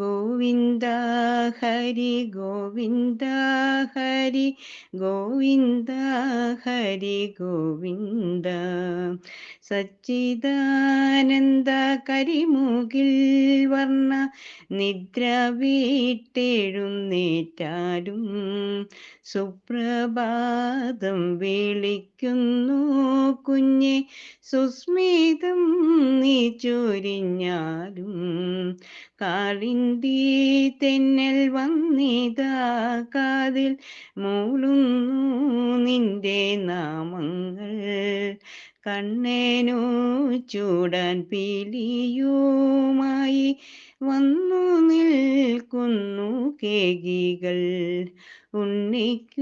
ഗോവിന്ദ ഹരി ഗോവിന്ദ ഹരി ഗോവിന്ദ ഹരി ഗോവിന്ദ. സച്ചിദാനന്ദ കരിമുകിൽ വർണ നിദ്ര വീട്ടെഴുന്നേറ്റാലും സുപ്രഭാതം വിളിക്കുന്നു കുഞ്ഞെ സുസ്മിതം നീ ചൊരിഞ്ഞാലും കാളിന്തി തെന്നൽ വന്നിതാ കാതിൽ മൂളുന്നു നിന്റെ നാമങ്ങൾ. കണ്ണേനു ചൂടാൻ പീലിയുമായി വന്നു നിൽക്കുന്നു കേകികൾ. ഉണ്ണിക്കു